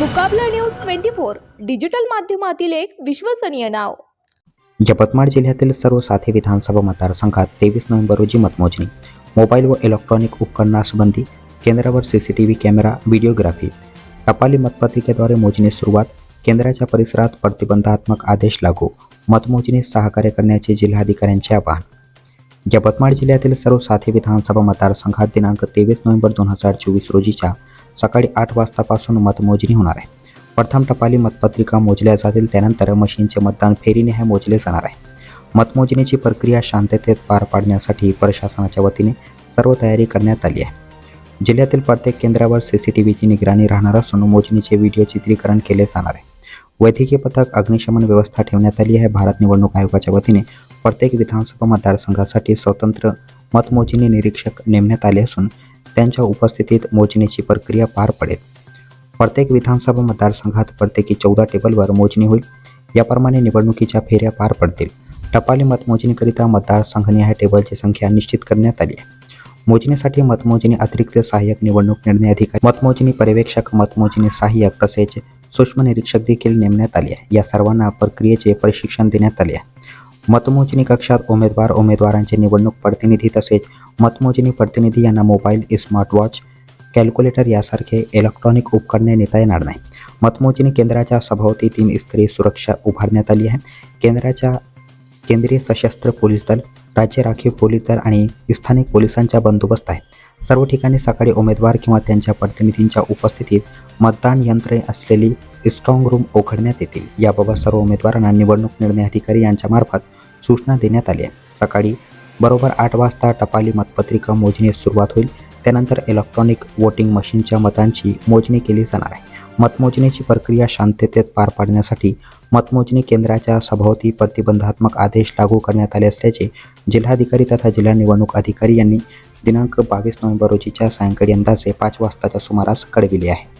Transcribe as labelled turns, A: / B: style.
A: Muqabla news twenty four digital माध्यमातील एक विश्वसनीय नाव.
B: यवतमाळ जिल्ह्यातील सर्व साथी विधानसभा मतदारसंघात तेवीस नोव्हेंबर रोजी मतमोजणी. मोबाईल व इलेक्ट्रॉनिक उपकरणासंबंधी केंद्रावर सीसीटीव्ही कॅमेरा व्हिडिओग्राफी. टपाली मतपत्रिकेद्वारे मोजणी सुरुवात केंद्राच्या परिसरात प्रतिबंधात्मक आदेश लागू मतमोजणी सहकार्य करण्याचे जिल्हाधिकाऱ्यांचे आवाहन. यवतमाळ जिल्ह्यातील सर्व साथी विधानसभा मतदारसंघात दिनांक तेवीस नोव्हेंबर दोन हजार चोवीस रोजीच्या सकाळी आठ वाजतापासून मतमोजणी होणार आहे. प्रथम टपाली मतपत्रिका मोजल्या जातील त्यानंतर मशीनचे मतदान फेरीने मोजले जाणार आहे. मतमोजणीची प्रक्रिया शांततेत पार पाडण्यासाठी प्रशासनाच्या वतीने सर्व तयारी करण्यात आली आहे. जिल्ह्यातील प्रत्येक केंद्रावर सी सी टी व्हीची निगराणी राहणार असून मोजणीचे व्हिडिओ चित्रीकरण केले जाणार आहे. वैद्यकीय पथक अग्निशमन व्यवस्था ठेवण्यात आली आहे. भारत निवडणूक आयोगाच्या वतीने प्रत्येक विधानसभा मतदारसंघासाठी स्वतंत्र मतमोजणी निरीक्षक नेमण्यात आले असून त्यांच्या उपस्थितीत मोजणीची प्रक्रिया पार पडेल. प्रत्येक विधानसभा मतदारसंघात प्रत्येकी चौदा टेबलवर मोजणी होईल. याप्रमाणे निवडणुकीच्या फेऱ्या पार पडतील. टपाली मतमोजणीकरिता मतदारसंघनिहाय टेबलची संख्या निश्चित करण्यात आली आहे. मोजणीसाठी मतमोजणी अतिरिक्त सहाय्यक निवडणूक निर्णय अधिकारी मतमोजणी पर्यवेक्षक मतमोजणी सहाय्यक तसेच सूक्ष्म निरीक्षक देखील नेमण्यात आले आहे. या सर्वांना प्रक्रियेचे प्रशिक्षण देण्यात आले आहे. मतमोजणी कक्षात उमेदवार उमेदवारांचे निवडणूक प्रतिनिधी तसेच मतमोजणी प्रतिनिधी यांना मोबाईल स्मार्टवॉच कॅल्क्युलेटर यासारखे इलेक्ट्रॉनिक उपकरणे नेता येणार नाही मतमोजणी केंद्राच्या सभोवती तीन स्त्री सुरक्षा उभारण्यात आली आहे. केंद्राच्या केंद्रीय सशस्त्र पोलीस दल राज्य राखीव पोलीस दल आणि स्थानिक पोलिसांचा बंदोबस्त आहे. सर्व ठिकाणी सकाळी उमेदवार किंवा त्यांच्या प्रतिनिधींच्या उपस्थितीत मतदान यंत्रे असलेली स्ट्रॉंग रूम उघडण्यात येतील. याबाबत सर्व उमेदवारांना निवडणूक निर्णय अधिकारी यांच्यामार्फत सूचना देण्यात आली आहे. सकाळी बरोबर आठ वाजता टपाली मतपत्रिका मोजणीस सुरुवात होईल. त्यानंतर इलेक्ट्रॉनिक वोटिंग मशीनच्या मतांची मोजणी केली जाणार आहे. मतमोजणीची प्रक्रिया शांततेत पार पाडण्यासाठी मतमोजणी केंद्राच्या सभोवती प्रतिबंधात्मक आदेश लागू करण्यात आले असल्याचे जिल्हाधिकारी तथा जिल्हा निवडणूक अधिकारी यांनी दिनांक बावीस नोव्हेंबर रोजीच्या सायंकाळी अंदाजे पाच वाजताच्या सुमारास कळविले आहे.